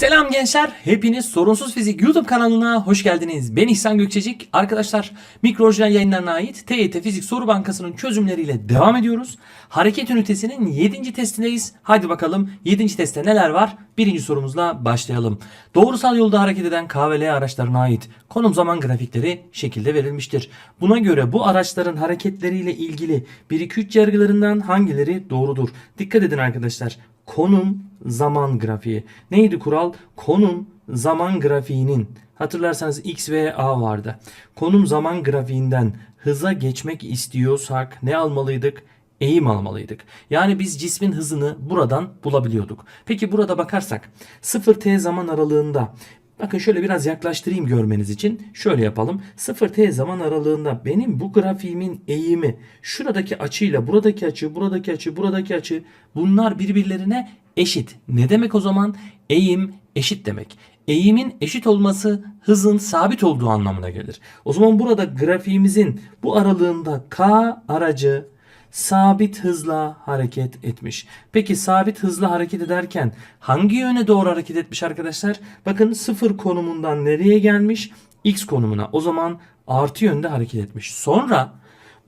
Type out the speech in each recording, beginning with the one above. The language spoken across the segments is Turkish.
Selam gençler. Hepiniz Sorunsuz Fizik YouTube kanalına hoş geldiniz. Ben İhsan Gökçecik. Arkadaşlar Mikro Orijinal yayınlarına ait TYT Fizik Soru Bankası'nın çözümleriyle devam ediyoruz. Hareket ünitesinin 7. testindeyiz. Hadi bakalım 7. testte neler var? Birinci sorumuzla başlayalım. Doğrusal yolda hareket eden K ve L araçlarına ait konum zaman grafikleri şekilde verilmiştir. Buna göre bu araçların hareketleriyle ilgili 1-2-3 yargılarından hangileri doğrudur? Dikkat edin arkadaşlar. Konum zaman grafiği. Neydi kural? Konum zaman grafiğinin hatırlarsanız x ve a vardı. Konum zaman grafiğinden hıza geçmek istiyorsak ne almalıydık? Eğim almalıydık. Yani biz cismin hızını buradan bulabiliyorduk. Peki burada bakarsak 0t zaman aralığında Bakın şöyle biraz yaklaştırayım görmeniz için. Şöyle yapalım. 0t zaman aralığında benim bu grafiğimin eğimi şuradaki açıyla buradaki açı, buradaki açı, buradaki açı bunlar birbirlerine eşit. Ne demek o zaman? Eğim eşit demek. Eğimin eşit olması hızın sabit olduğu anlamına gelir. O zaman burada grafiğimizin bu aralığında k aracı sabit hızla hareket etmiş. Peki sabit hızla hareket ederken hangi yöne doğru hareket etmiş arkadaşlar? Bakın sıfır konumundan nereye gelmiş? X konumuna. O zaman artı yönde hareket etmiş. Sonra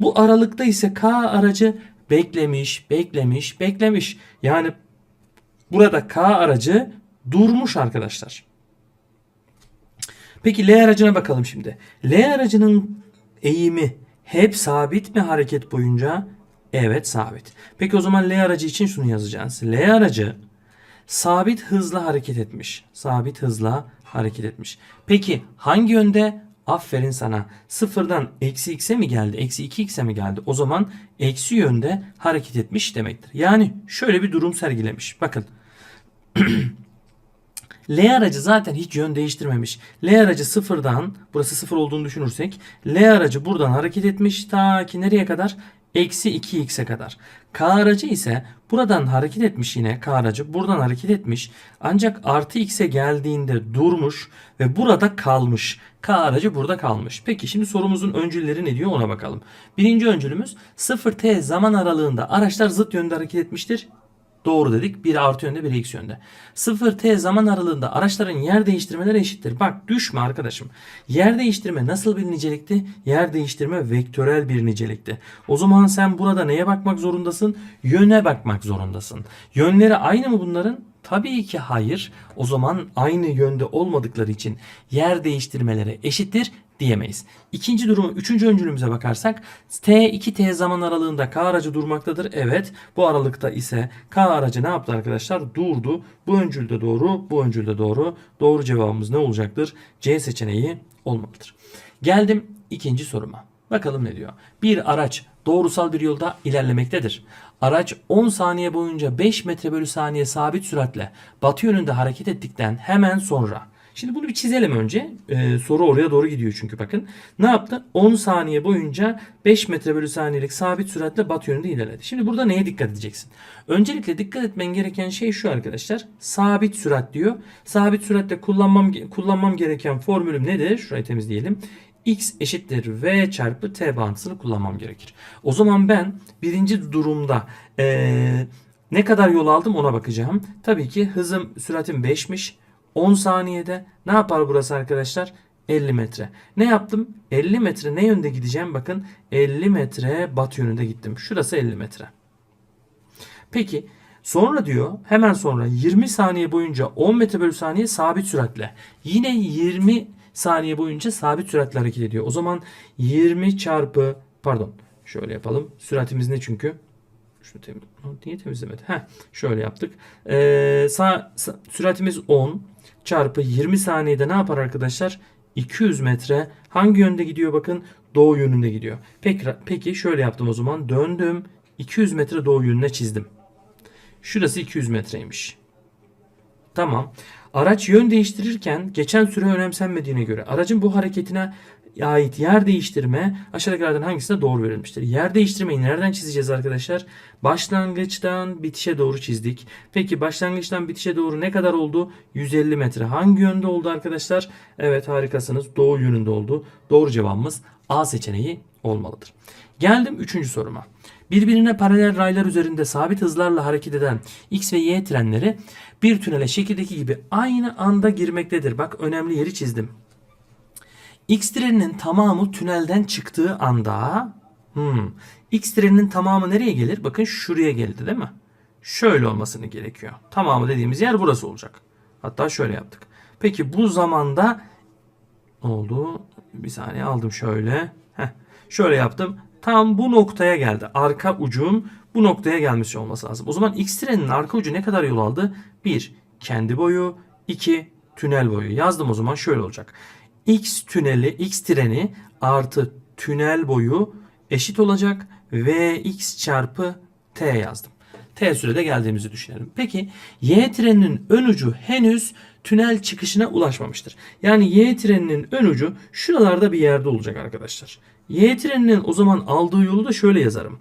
bu aralıkta ise K aracı beklemiş, beklemiş, beklemiş. Yani burada K aracı durmuş arkadaşlar. Peki L aracına bakalım şimdi. L aracının eğimi hep sabit mi hareket boyunca? Evet sabit. Peki o zaman L aracı için şunu yazacağız. L aracı sabit hızla hareket etmiş. Sabit hızla hareket etmiş. Peki hangi yönde? Aferin sana. Sıfırdan eksi x'e mi geldi? Eksi 2x'e mi geldi? O zaman eksi yönde hareket etmiş demektir. Yani şöyle bir durum sergilemiş. Bakın. L aracı zaten hiç yön değiştirmemiş. L aracı sıfırdan, burası sıfır olduğunu düşünürsek, L aracı buradan hareket etmiş ta ki nereye kadar? Eksi 2x'e kadar. K aracı ise buradan hareket etmiş yine K aracı buradan hareket etmiş. Ancak artı x'e geldiğinde durmuş ve burada kalmış. K aracı burada kalmış. Peki şimdi sorumuzun öncülleri ne diyor ona bakalım. Birinci öncülümüz 0t zaman aralığında araçlar zıt yönde hareket etmiştir. Doğru dedik. Biri artı yönde biri eksi yönde. 0t zaman aralığında araçların yer değiştirmeleri eşittir. Bak düşme arkadaşım. Yer değiştirme nasıl bir nicelikti? Yer değiştirme vektörel bir nicelikti. O zaman sen burada neye bakmak zorundasın? Yöne bakmak zorundasın. Yönleri aynı mı bunların? Tabii ki hayır. O zaman aynı yönde olmadıkları için yer değiştirmeleri eşittir diyemeyiz. İkinci durumu, üçüncü öncülümüze bakarsak T2T zaman aralığında K aracı durmaktadır. Evet. Bu aralıkta ise K aracı ne yaptı arkadaşlar? Durdu. Bu öncülde doğru, bu öncülde doğru. Doğru cevabımız ne olacaktır? C seçeneği olmalıdır. Geldim ikinci soruma. Bakalım ne diyor? Bir araç doğrusal bir yolda ilerlemektedir. Araç 10 saniye boyunca 5 metre bölü saniye sabit süratle batı yönünde hareket ettikten hemen sonra Şimdi bunu bir çizelim önce. Ee, soru oraya doğru gidiyor çünkü bakın. Ne yaptı? 10 saniye boyunca 5 metre bölü saniyelik sabit süratle batı yönünde ilerledi. Şimdi burada neye dikkat edeceksin? Öncelikle dikkat etmen gereken şey şu arkadaşlar. Sabit sürat diyor. Sabit süratle kullanmam kullanmam gereken formülüm nedir? Şurayı temizleyelim x eşittir v çarpı t bağıntısını kullanmam gerekir. O zaman ben birinci durumda ee, ne kadar yol aldım ona bakacağım. Tabii ki hızım süratim 5'miş. 10 saniyede ne yapar burası arkadaşlar? 50 metre. Ne yaptım? 50 metre ne yönde gideceğim? Bakın 50 metre batı yönünde gittim. Şurası 50 metre. Peki sonra diyor hemen sonra 20 saniye boyunca 10 metre bölü saniye sabit süratle. Yine 20 saniye boyunca sabit süratle hareket ediyor. O zaman 20 çarpı pardon şöyle yapalım. Süratimiz ne çünkü? Şunu temiz, niye temizlemedi? Heh, şöyle yaptık. Ee, sağ, sağ, süratimiz 10 çarpı 20 saniyede ne yapar arkadaşlar? 200 metre hangi yönde gidiyor bakın doğu yönünde gidiyor. Peki, peki şöyle yaptım o zaman döndüm 200 metre doğu yönüne çizdim. Şurası 200 metreymiş. Tamam. Araç yön değiştirirken geçen süre önemsenmediğine göre aracın bu hareketine ait yer değiştirme aşağıdakilerden hangisine doğru verilmiştir? Yer değiştirmeyi nereden çizeceğiz arkadaşlar? Başlangıçtan bitişe doğru çizdik. Peki başlangıçtan bitişe doğru ne kadar oldu? 150 metre. Hangi yönde oldu arkadaşlar? Evet harikasınız. Doğu yönünde oldu. Doğru cevabımız A seçeneği olmalıdır. Geldim 3. soruma. Birbirine paralel raylar üzerinde sabit hızlarla hareket eden X ve Y trenleri bir tünele şekildeki gibi aynı anda girmektedir. Bak önemli yeri çizdim. X treninin tamamı tünelden çıktığı anda hmm, X treninin tamamı nereye gelir? Bakın şuraya geldi değil mi? Şöyle olmasını gerekiyor. Tamamı dediğimiz yer burası olacak. Hatta şöyle yaptık. Peki bu zamanda oldu? Bir saniye aldım şöyle. Heh, şöyle yaptım. Tam bu noktaya geldi. Arka ucun bu noktaya gelmiş olması lazım. O zaman X trenin arka ucu ne kadar yol aldı? 1. Kendi boyu. 2. Tünel boyu. Yazdım o zaman şöyle olacak. X tüneli, X treni artı tünel boyu eşit olacak. Vx çarpı T yazdım. T sürede geldiğimizi düşünelim. Peki Y treninin ön ucu henüz tünel çıkışına ulaşmamıştır. Yani Y treninin ön ucu şuralarda bir yerde olacak arkadaşlar. Y treninin o zaman aldığı yolu da şöyle yazarım.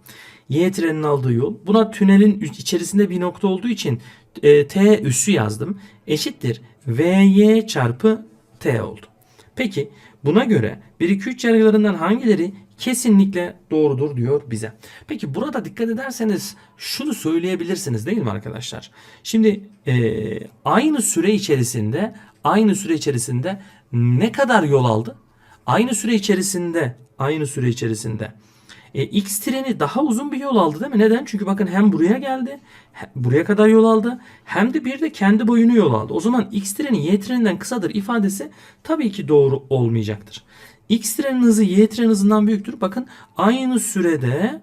Y treninin aldığı yol. Buna tünelin içerisinde bir nokta olduğu için e, T üssü yazdım. Eşittir Vy çarpı T oldu. Peki buna göre 1 2 3 yargılarından hangileri kesinlikle doğrudur diyor bize. Peki burada dikkat ederseniz şunu söyleyebilirsiniz değil mi arkadaşlar? Şimdi e, aynı süre içerisinde aynı süre içerisinde ne kadar yol aldı? Aynı süre içerisinde aynı süre içerisinde e, X treni daha uzun bir yol aldı değil mi? Neden? Çünkü bakın hem buraya geldi, he- buraya kadar yol aldı, hem de bir de kendi boyunu yol aldı. O zaman X treni Y treninden kısadır ifadesi tabii ki doğru olmayacaktır. X trenin hızı Y trenin hızından büyüktür. Bakın aynı sürede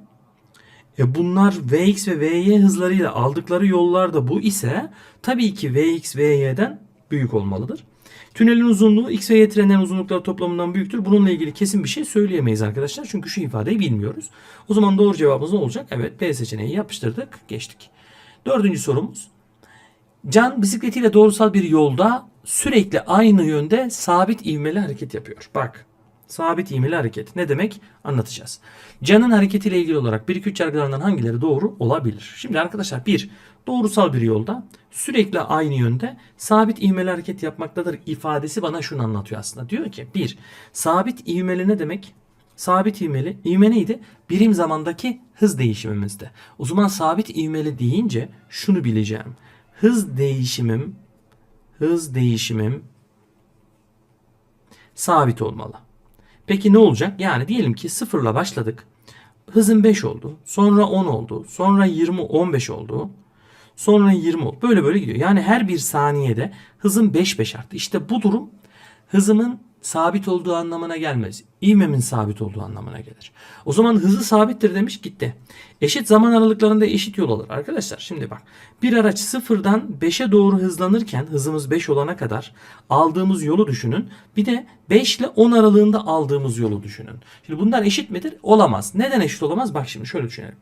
e bunlar Vx ve Vy hızlarıyla aldıkları yollar da bu ise tabii ki Vx Vy'den büyük olmalıdır. Tünelin uzunluğu X ve Y trenlerin uzunlukları toplamından büyüktür. Bununla ilgili kesin bir şey söyleyemeyiz arkadaşlar. Çünkü şu ifadeyi bilmiyoruz. O zaman doğru cevabımız ne olacak? Evet B seçeneği yapıştırdık. Geçtik. Dördüncü sorumuz. Can bisikletiyle doğrusal bir yolda sürekli aynı yönde sabit ivmeli hareket yapıyor. Bak sabit ivmeli hareket ne demek anlatacağız. Can'ın hareketiyle ilgili olarak 1-2-3 yargılarından hangileri doğru olabilir? Şimdi arkadaşlar bir doğrusal bir yolda sürekli aynı yönde sabit ivmeli hareket yapmaktadır ifadesi bana şunu anlatıyor aslında. Diyor ki bir sabit ivmeli ne demek? Sabit ivmeli. İvme neydi? Birim zamandaki hız değişimimizde. O zaman sabit ivmeli deyince şunu bileceğim. Hız değişimim hız değişimim sabit olmalı. Peki ne olacak? Yani diyelim ki sıfırla başladık. Hızın 5 oldu. Sonra 10 oldu. Sonra 20, 15 oldu. Sonra 20 oldu. Böyle böyle gidiyor. Yani her bir saniyede hızım 5 5 arttı. İşte bu durum hızımın sabit olduğu anlamına gelmez. İvmemin sabit olduğu anlamına gelir. O zaman hızı sabittir demiş gitti. Eşit zaman aralıklarında eşit yol alır. Arkadaşlar şimdi bak. Bir araç sıfırdan 5'e doğru hızlanırken hızımız 5 olana kadar aldığımız yolu düşünün. Bir de 5 ile 10 aralığında aldığımız yolu düşünün. Şimdi bunlar eşit midir? Olamaz. Neden eşit olamaz? Bak şimdi şöyle düşünelim.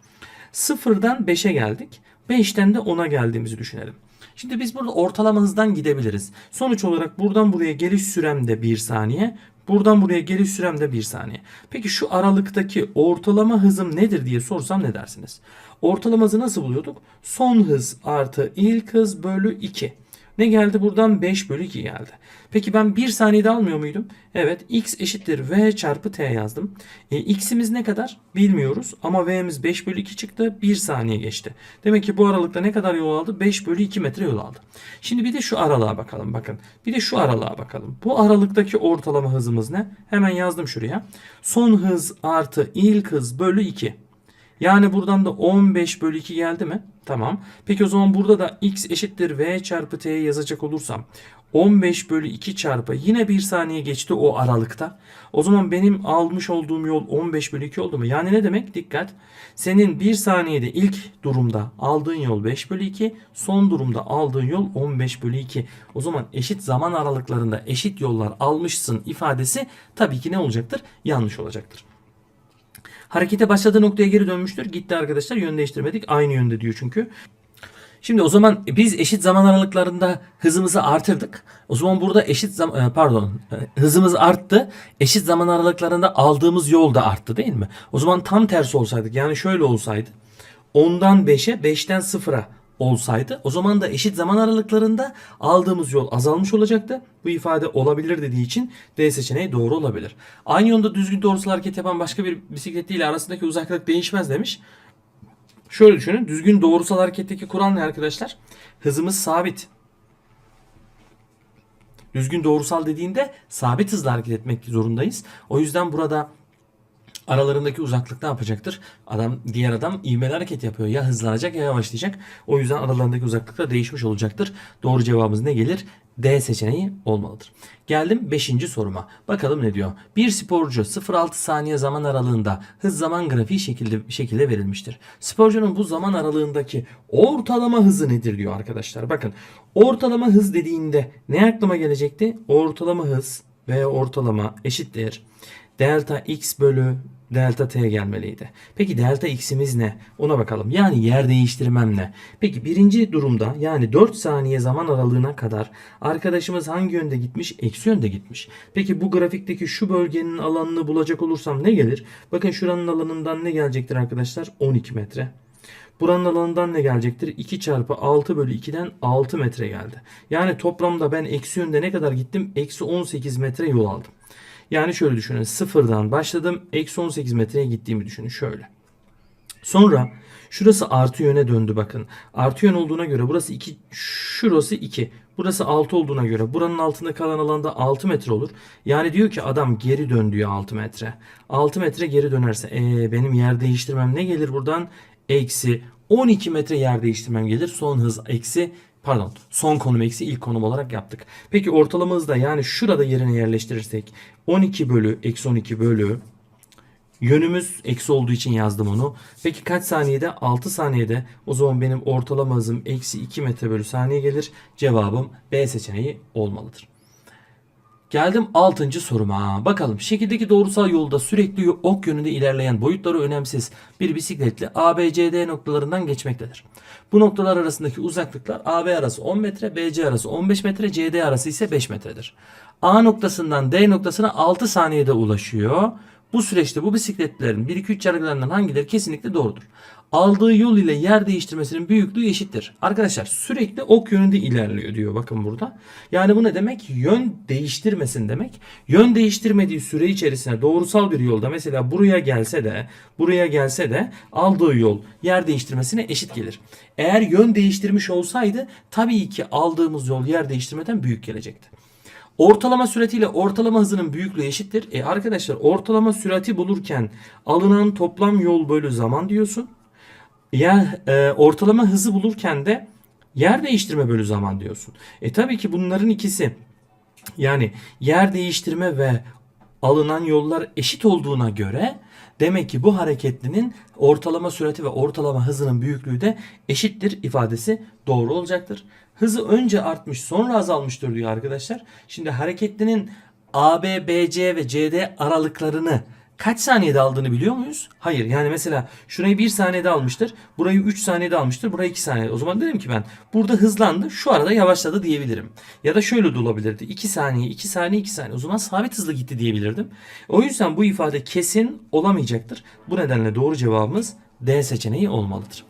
Sıfırdan 5'e geldik. 5'ten de 10'a geldiğimizi düşünelim. Şimdi biz burada ortalama hızdan gidebiliriz. Sonuç olarak buradan buraya geliş sürem de 1 saniye. Buradan buraya geliş sürem de 1 saniye. Peki şu aralıktaki ortalama hızım nedir diye sorsam ne dersiniz? Ortalama hızı nasıl buluyorduk? Son hız artı ilk hız bölü 2. Ne geldi buradan? 5 bölü 2 geldi. Peki ben 1 saniyede almıyor muydum? Evet x eşittir v çarpı t yazdım. E, x'imiz ne kadar? Bilmiyoruz ama v'miz 5 bölü 2 çıktı. 1 saniye geçti. Demek ki bu aralıkta ne kadar yol aldı? 5 bölü 2 metre yol aldı. Şimdi bir de şu aralığa bakalım bakın. Bir de şu aralığa bakalım. Bu aralıktaki ortalama hızımız ne? Hemen yazdım şuraya. Son hız artı ilk hız bölü 2. Yani buradan da 15 bölü 2 geldi mi? Tamam. Peki o zaman burada da x eşittir v çarpı t'ye yazacak olursam 15 bölü 2 çarpı yine 1 saniye geçti o aralıkta. O zaman benim almış olduğum yol 15 bölü 2 oldu mu? Yani ne demek? Dikkat. Senin 1 saniyede ilk durumda aldığın yol 5 bölü 2. Son durumda aldığın yol 15 bölü 2. O zaman eşit zaman aralıklarında eşit yollar almışsın ifadesi tabii ki ne olacaktır? Yanlış olacaktır. Harekete başladığı noktaya geri dönmüştür. Gitti arkadaşlar. Yön değiştirmedik. Aynı yönde diyor çünkü. Şimdi o zaman biz eşit zaman aralıklarında hızımızı artırdık. O zaman burada eşit zaman pardon e, hızımız arttı. Eşit zaman aralıklarında aldığımız yol da arttı değil mi? O zaman tam tersi olsaydık yani şöyle olsaydı 10'dan 5'e 5'ten 0'a olsaydı o zaman da eşit zaman aralıklarında aldığımız yol azalmış olacaktı. Bu ifade olabilir dediği için D seçeneği doğru olabilir. Aynı yolda düzgün doğrusal hareket yapan başka bir bisikletiyle arasındaki uzaklık değişmez demiş. Şöyle düşünün. Düzgün doğrusal hareketteki kural ne arkadaşlar? Hızımız sabit. Düzgün doğrusal dediğinde sabit hızla hareket etmek zorundayız. O yüzden burada aralarındaki uzaklık ne yapacaktır? Adam diğer adam ivmeli hareket yapıyor. Ya hızlanacak ya yavaşlayacak. O yüzden aralarındaki uzaklık da değişmiş olacaktır. Doğru cevabımız ne gelir? D seçeneği olmalıdır. Geldim 5. soruma. Bakalım ne diyor? Bir sporcu 0.6 saniye zaman aralığında hız zaman grafiği şekilde, şekilde verilmiştir. Sporcunun bu zaman aralığındaki ortalama hızı nedir diyor arkadaşlar. Bakın ortalama hız dediğinde ne aklıma gelecekti? Ortalama hız veya ortalama eşittir. Delta x bölü delta t gelmeliydi. Peki delta x'imiz ne? Ona bakalım. Yani yer değiştirmem ne? Peki birinci durumda yani 4 saniye zaman aralığına kadar arkadaşımız hangi yönde gitmiş? Eksi yönde gitmiş. Peki bu grafikteki şu bölgenin alanını bulacak olursam ne gelir? Bakın şuranın alanından ne gelecektir arkadaşlar? 12 metre. Buranın alanından ne gelecektir? 2 çarpı 6 bölü 2'den 6 metre geldi. Yani toplamda ben eksi yönde ne kadar gittim? Eksi 18 metre yol aldım. Yani şöyle düşünün. Sıfırdan başladım. Eksi 18 metreye gittiğimi düşünün. Şöyle. Sonra şurası artı yöne döndü bakın. Artı yön olduğuna göre burası 2. Şurası 2. Burası 6 olduğuna göre buranın altında kalan alanda 6 metre olur. Yani diyor ki adam geri dön diyor 6 metre. 6 metre geri dönerse ee, benim yer değiştirmem ne gelir buradan? Eksi 12 metre yer değiştirmem gelir. Son hız eksi pardon son konum eksi ilk konum olarak yaptık. Peki ortalama hızda yani şurada yerine yerleştirirsek 12 bölü eksi 12 bölü Yönümüz eksi olduğu için yazdım onu. Peki kaç saniyede? 6 saniyede. O zaman benim ortalama hızım eksi 2 metre bölü saniye gelir. Cevabım B seçeneği olmalıdır. Geldim 6. soruma. Bakalım şekildeki doğrusal yolda sürekli ok yönünde ilerleyen boyutları önemsiz bir bisikletle ABCD noktalarından geçmektedir. Bu noktalar arasındaki uzaklıklar AB arası 10 metre, BC arası 15 metre, CD arası ise 5 metredir. A noktasından D noktasına 6 saniyede ulaşıyor. Bu süreçte bu bisikletlerin 1-2-3 yargılarından hangileri kesinlikle doğrudur? Aldığı yol ile yer değiştirmesinin büyüklüğü eşittir. Arkadaşlar sürekli ok yönünde ilerliyor diyor bakın burada. Yani bu ne demek? Yön değiştirmesin demek. Yön değiştirmediği süre içerisinde doğrusal bir yolda mesela buraya gelse de buraya gelse de aldığı yol yer değiştirmesine eşit gelir. Eğer yön değiştirmiş olsaydı tabii ki aldığımız yol yer değiştirmeden büyük gelecekti. Ortalama süratiyle ortalama hızının büyüklüğü eşittir. E arkadaşlar ortalama sürati bulurken alınan toplam yol bölü zaman diyorsun. Ya e, ortalama hızı bulurken de yer değiştirme bölü zaman diyorsun. E tabii ki bunların ikisi yani yer değiştirme ve alınan yollar eşit olduğuna göre demek ki bu hareketlinin ortalama sürati ve ortalama hızının büyüklüğü de eşittir ifadesi doğru olacaktır. Hızı önce artmış sonra azalmıştır diyor arkadaşlar. Şimdi hareketlinin AB, BC ve CD aralıklarını kaç saniyede aldığını biliyor muyuz? Hayır. Yani mesela şurayı 1 saniyede almıştır. Burayı 3 saniyede almıştır. Burayı 2 saniyede. O zaman dedim ki ben burada hızlandı. Şu arada yavaşladı diyebilirim. Ya da şöyle de olabilirdi. 2 saniye, 2 saniye, 2 saniye. O zaman sabit hızlı gitti diyebilirdim. O yüzden bu ifade kesin olamayacaktır. Bu nedenle doğru cevabımız D seçeneği olmalıdır.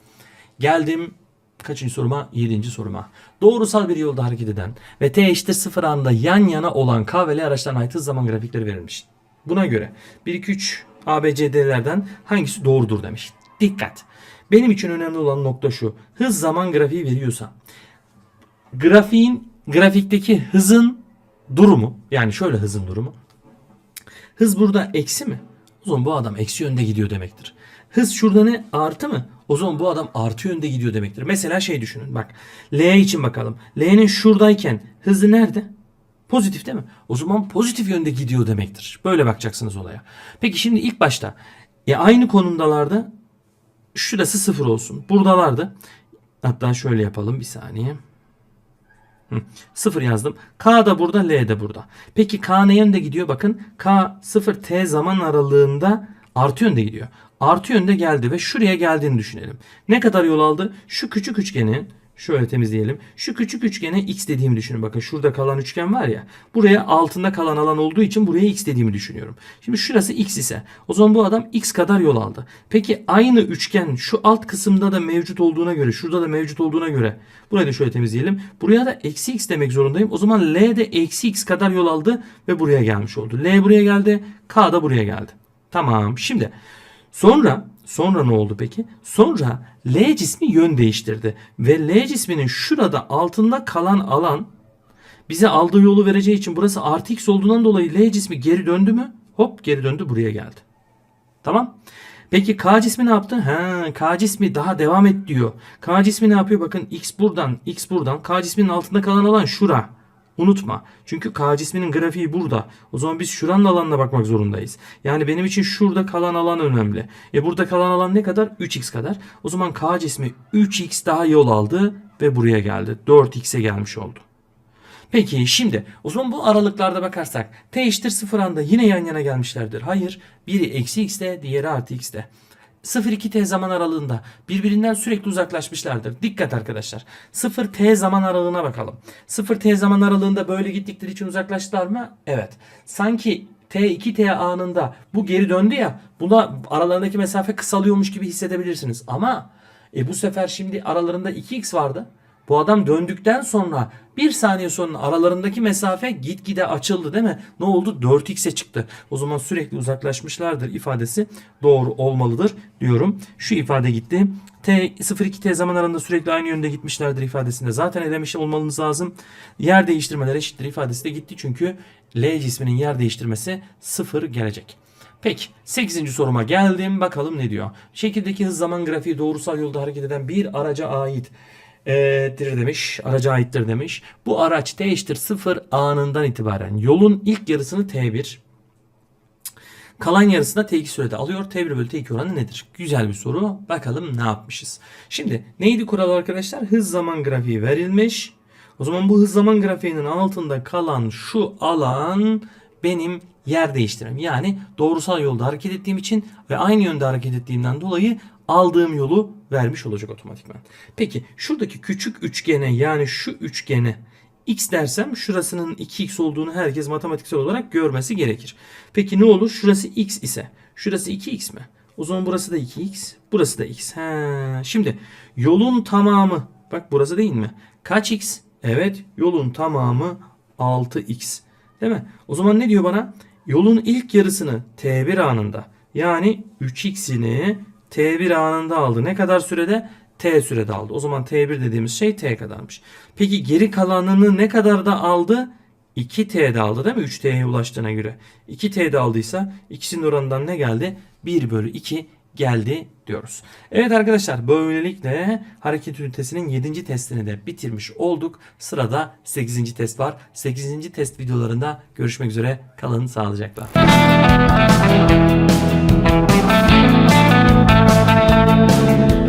Geldim kaçıncı soruma? Yedinci soruma. Doğrusal bir yolda hareket eden ve t eşittir 0 anında yan yana olan K ve L araçlarına ait hız zaman grafikleri verilmiş. Buna göre 1, 2, 3 ABCD'lerden hangisi doğrudur demiş. Dikkat. Benim için önemli olan nokta şu. Hız zaman grafiği veriyorsa grafiğin grafikteki hızın durumu yani şöyle hızın durumu. Hız burada eksi mi? O zaman bu adam eksi yönde gidiyor demektir. Hız şurada ne? Artı mı? O zaman bu adam artı yönde gidiyor demektir. Mesela şey düşünün bak. L için bakalım. L'nin şuradayken hızı nerede? Pozitif değil mi? O zaman pozitif yönde gidiyor demektir. Böyle bakacaksınız olaya. Peki şimdi ilk başta e aynı konumdalardı. Şurası sıfır olsun. Buradalardı. Hatta şöyle yapalım bir saniye. Hı, sıfır yazdım. K da burada, L de burada. Peki K ne yönde gidiyor? Bakın K 0 T zaman aralığında artı yönde gidiyor. Artı yönde geldi ve şuraya geldiğini düşünelim. Ne kadar yol aldı? Şu küçük üçgenin Şöyle temizleyelim. Şu küçük üçgene x dediğimi düşünün. Bakın şurada kalan üçgen var ya. Buraya altında kalan alan olduğu için buraya x dediğimi düşünüyorum. Şimdi şurası x ise o zaman bu adam x kadar yol aldı. Peki aynı üçgen şu alt kısımda da mevcut olduğuna göre şurada da mevcut olduğuna göre burayı da şöyle temizleyelim. Buraya da eksi x demek zorundayım. O zaman L de eksi x kadar yol aldı ve buraya gelmiş oldu. L buraya geldi. K da buraya geldi. Tamam. Şimdi sonra sonra ne oldu peki? Sonra L cismi yön değiştirdi ve L cisminin şurada altında kalan alan bize aldığı yolu vereceği için burası artı x olduğundan dolayı L cismi geri döndü mü? Hop geri döndü buraya geldi. Tamam. Peki K cismi ne yaptı? Ha, K cismi daha devam et diyor. K cismi ne yapıyor? Bakın X buradan, X buradan. K cisminin altında kalan alan şura. Unutma. Çünkü K cisminin grafiği burada. O zaman biz şuranın alanına bakmak zorundayız. Yani benim için şurada kalan alan önemli. E burada kalan alan ne kadar? 3x kadar. O zaman K cismi 3x daha yol aldı ve buraya geldi. 4x'e gelmiş oldu. Peki şimdi o zaman bu aralıklarda bakarsak t eşittir 0 anda yine yan yana gelmişlerdir. Hayır. Biri eksi x'te diğeri artı x'te. 0-2t zaman aralığında birbirinden sürekli uzaklaşmışlardır. Dikkat arkadaşlar. 0t zaman aralığına bakalım. 0t zaman aralığında böyle gittikleri için uzaklaştılar mı? Evet. Sanki t2t anında bu geri döndü ya buna aralarındaki mesafe kısalıyormuş gibi hissedebilirsiniz. Ama e bu sefer şimdi aralarında 2x vardı. Bu adam döndükten sonra bir saniye sonra aralarındaki mesafe gitgide açıldı değil mi? Ne oldu? 4x'e çıktı. O zaman sürekli uzaklaşmışlardır ifadesi doğru olmalıdır diyorum. Şu ifade gitti. T 0-2t zaman arasında sürekli aynı yönde gitmişlerdir ifadesinde zaten elemiş olmanız lazım. Yer değiştirmeler eşittir ifadesi de gitti çünkü L cisminin yer değiştirmesi 0 gelecek. Peki 8. soruma geldim. Bakalım ne diyor. Şekildeki hız zaman grafiği doğrusal yolda hareket eden bir araca ait dir demiş. Araca aittir demiş. Bu araç t eşittir 0 anından itibaren yolun ilk yarısını t1 kalan yarısını da t2 sürede alıyor. t1 bölü t2 oranı nedir? Güzel bir soru. Bakalım ne yapmışız. Şimdi neydi kural arkadaşlar? Hız zaman grafiği verilmiş. O zaman bu hız zaman grafiğinin altında kalan şu alan benim yer değiştirmem. Yani doğrusal yolda hareket ettiğim için ve aynı yönde hareket ettiğimden dolayı aldığım yolu vermiş olacak otomatikman. Peki şuradaki küçük üçgene yani şu üçgene x dersem şurasının 2x olduğunu herkes matematiksel olarak görmesi gerekir. Peki ne olur? Şurası x ise şurası 2x mi? O zaman burası da 2x, burası da x. Ha, şimdi yolun tamamı bak burası değil mi? Kaç x? Evet yolun tamamı 6x. Değil mi? O zaman ne diyor bana? Yolun ilk yarısını t1 anında yani 3x'ini t1 anında aldı. Ne kadar sürede? t sürede aldı. O zaman t1 dediğimiz şey t kadarmış. Peki geri kalanını ne kadar da aldı? 2t'de aldı değil mi? 3t'ye ulaştığına göre. 2t'de aldıysa ikisinin oranından ne geldi? 1 bölü 2 geldi diyoruz. Evet arkadaşlar böylelikle hareket ünitesinin 7. testini de bitirmiş olduk. Sırada 8. test var. 8. test videolarında görüşmek üzere. Kalın sağlıcakla. Thank you.